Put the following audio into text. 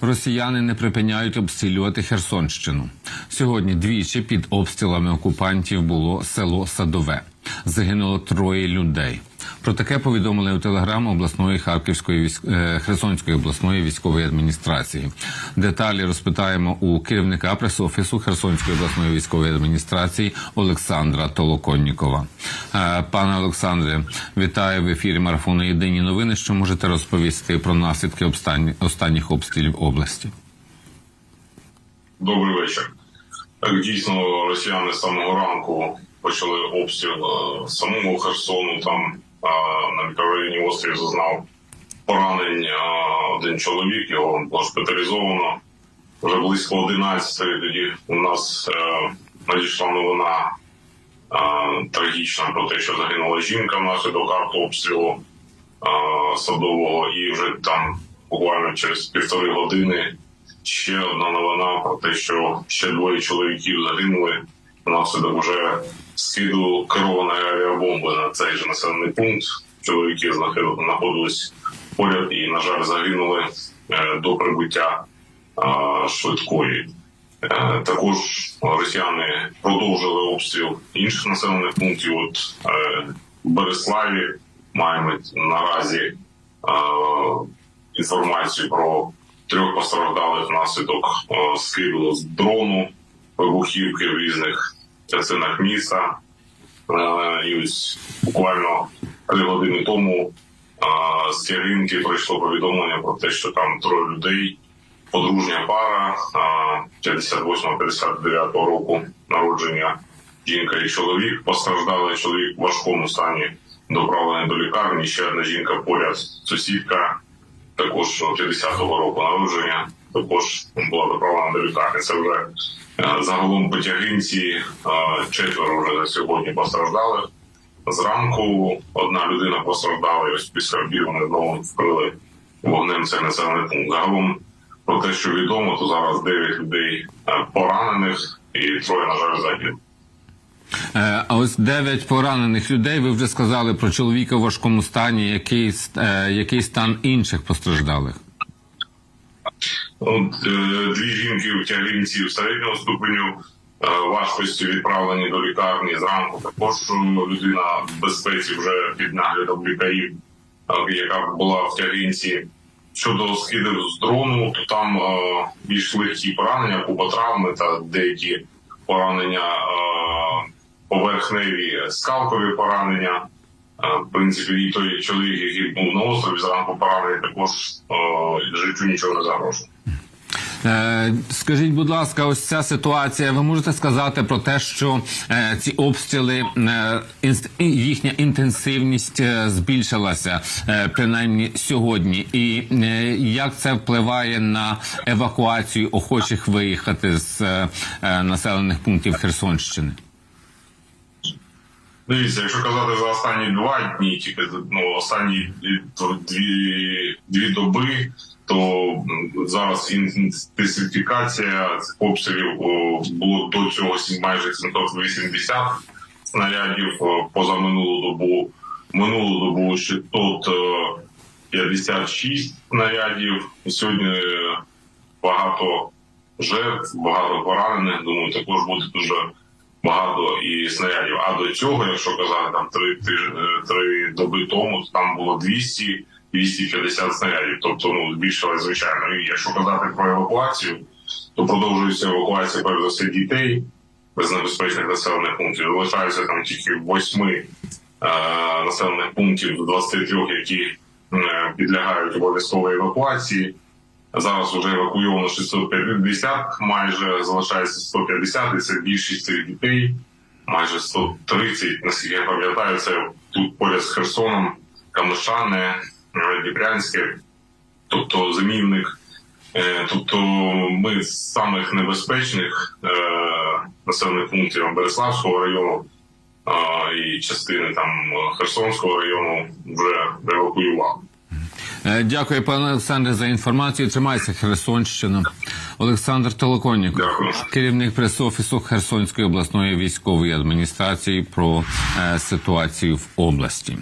Росіяни не припиняють обстрілювати Херсонщину. Сьогодні двічі під обстрілами окупантів було село Садове. Загинуло троє людей. Про таке повідомили у телеграм обласної Харківської військ... е, Херсонської обласної військової адміністрації. Деталі розпитаємо у керівника прес-офісу Херсонської обласної військової адміністрації Олександра Толоконнікова. Е, Пане Олександре, вітаю в ефірі марафону Єдині новини. Що можете розповісти про наслідки обстанні- останніх обстрілів області? Добрий вечір. Так, дійсно, росіяни з самого ранку почали обстріл е, самого Херсону. Там на мікрорайоні острів зазнав поранень е, один чоловік, його госпіталізовано. Вже близько 11 тоді у нас е, надійшла новина е, трагічна про те, що загинула жінка внаслідок артобстрілу е, садового, і вже там буквально через півтори години ще одна новина про те, що ще двоє чоловіків загинули внаслідок вже скиду керованої авіабомби на цей же населений пункт. Чоловіки знаходились поряд і, на жаль, загинули е, до прибуття е, швидкої. Е, Також росіяни продовжили обстріл інших населених пунктів. От в Береславі маємо наразі інформацію про трьох постраждалих внаслідок скиду з дрону вибухівки в різних частинах міста. Е, І ось буквально три години тому е, з Тягинки прийшло повідомлення про те, що там троє людей, подружня пара е, 58-59 року народження. Жінка і чоловік постраждали. Чоловік в важкому стані доправлений до лікарні. Ще одна жінка поряд, сусідка також 50-го року народження, також була доправлена до лікарні. Це вже е, загалом по тягинці е, четверо вже на сьогодні постраждали. Зранку одна людина постраждала, і ось після обіду вони знову вкрили вогнем цей населений пункт. Загалом про те, що відомо, то зараз 9 людей е, поранених і троє, на жаль, загинули. А ось дев'ять поранених людей. Ви вже сказали про чоловіка в важкому стані. Який, який стан інших постраждалих? От, е, дві жінки в тягинці середнього ступеню е, важкості відправлені до лікарні зранку. Також людина в безпеці вже під наглядом лікарів, яка була в тягинці. Щодо скидів з дрону, то там е, більш легкі поранення, куботравми та деякі поранення е, поверхневі скалкові поранення. Е, В принципі, і той чоловік, який був на острові зранку поранений, також е, життю нічого не загрожує. Е, Скажіть, будь ласка, ось ця ситуація. Ви можете сказати про те, що ці обстріли їхня інтенсивність збільшилася принаймні сьогодні, і як це впливає на евакуацію охочих виїхати з населених пунктів Херсонщини? Дивіться, якщо казати за останні два дні, тільки ну останні дві, дві доби, то зараз інтенсифікація обстрілів було до цього майже 780 снарядів поза минулу добу. Минулу добу ще тут е, 56 снарядів. Сьогодні е, багато жертв, багато поранених. Думаю, також буде дуже багато і снарядів. А до цього, якщо казати там три, тиж- е, три доби тому, то там було 200 250 снарядів. Тобто ну збільшилось звичайно. І якщо казати про евакуацію, то продовжується евакуація перш за все дітей без небезпечних населених пунктів. Залишаються там тільки восьми е, населених пунктів з 23, які е, підлягають обов'язковій евакуації. Зараз вже евакуйовано 650, майже залишається 150, і це більшість цих дітей, майже 130, наскільки я пам'ятаю, це тут поряд з Херсоном, Камишане, е, Дніпрянське, тобто зимівник. Е, Тобто ми з самих небезпечних е, населених пунктів Береславського району і частини там Херсонського району вже евакуювали. Е, Дякую, пане Олександре, за інформацію. Тримайся Херсонщина. Олександр Толоконнік, керівник прес-офісу Херсонської обласної військової адміністрації про е, ситуацію в області.